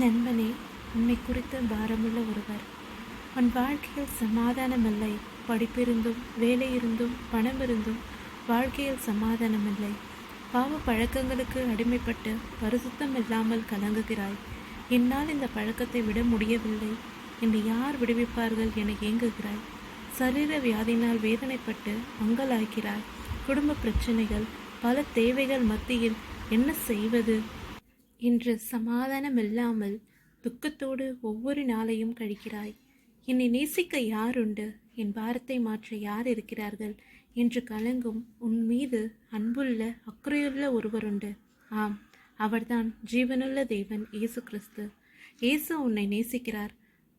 நண்பனே உன்னை குறித்த பாரமுள்ள ஒருவர். உன் வாழ்க்கையில் சமாதானமில்லை. படிப்பிருந்தும் வேலை இருந்தும் பணம் இருந்தும் வாழ்க்கையில் சமாதானமில்லை. பாவ பழக்கங்களுக்கு அடிமைப்பட்டு பரிசுத்தம் இல்லாமல் கலங்குகிறாய். என்னால் இந்த பழக்கத்தை விட முடியவில்லை. என்னை யார் விடுவிப்பார்கள் என ஏங்குகிறாய். சரீர வியாதியினால் வேதனைப்பட்டு அங்கலாய்க்கிறாய். குடும்ப பிரச்சனைகள் பல தேவைகள் மத்தியில் என்ன செய்வது? என்று சமாதானமில்லாமல் துக்கத்தோடு ஒவ்வொரு நாளையும் கழிக்கிறாய். என்னை நேசிக்க யாருண்டு? என் பாரத்தை மாற்ற யார் இருக்கிறார்கள்? என்று கலங்கும் உன் மீது அன்புள்ள அக்கறையுள்ள ஒருவருண்டு. ஆம் அவர்தான் ஜீவனுள்ள தேவன் இயேசு கிறிஸ்து. இயேசு உன்னை நேசிக்கிறார்.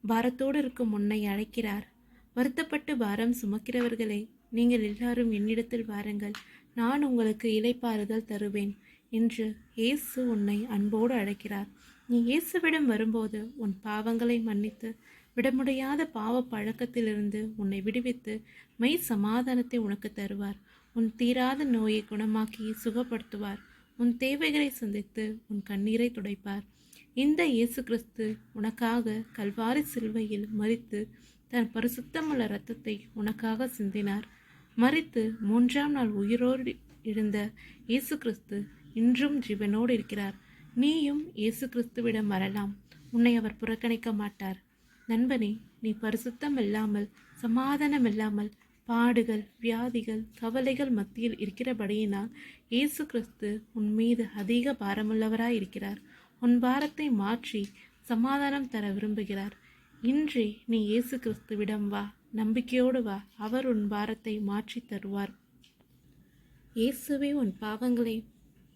பாரத்தோடு இருக்கும் உன்னை அழைக்கிறார். வருத்தப்பட்டு பாரம் சுமக்கிறவர்களே நீங்கள் எல்லாரும் என்னிடத்தில் வாருங்கள். நான் உங்களுக்கு இலைப்பாறுதல் தருவேன். என்று இயேசு உன்னை அன்போடு அழைக்கிறார். நீ இயேசுவிடம் வரும்போது உன் பாவங்களை மன்னித்து விட முடியாத பாவ பழக்கத்திலிருந்து உன்னை விடுவித்து மெய் சமாதானத்தை உனக்கு தருவார். உன் தீராத நோயை குணமாக்கி சுகப்படுத்துவார். உன் தேவைகளை சந்தித்து உன் கண்ணீரை துடைப்பார். இந்த இயேசு கிறிஸ்து உனக்காக கல்வாரி சிலுவையில் மறித்து தன் பரிசுத்தமுள்ள இரத்தத்தை உனக்காக சிந்தினார். மறித்து மூன்றாம் நாள் உயிரோடு இருந்த இயேசு கிறிஸ்து இன்றும் ஜீவனோடு இருக்கிறார். நீயும் இயேசு கிறிஸ்துவிடம் வரலாம். உன்னை அவர் புறக்கணிக்க மாட்டார். நண்பனே நீ பரிசுத்தம் இல்லாமல் சமாதானம் இல்லாமல் பாடுகள் வியாதிகள் கவலைகள் மத்தியில் இருக்கிறபடியினால் இயேசு கிறிஸ்து உன் மீது அதிக பாரமுள்ளவராய் இருக்கிறார். உன் பாரத்தை மாற்றி சமாதானம் தர விரும்புகிறார். இன்றே நீ இயேசு கிறிஸ்துவிடம் வா. நம்பிக்கையோடு வா. அவர் உன் பாரத்தை மாற்றி தருவார். இயேசுவே உன் பாவங்களை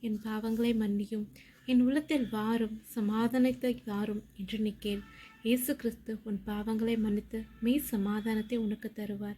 என் பாவங்களை மன்னியும். என் உள்ளத்தில் வாரும் சமாதானத்தை வாரும் என்று நிற்கேன் இயேசு கிறிஸ்து உன் பாவங்களை மன்னித்து மெய் சமாதானத்தை உனக்கு தருவார்.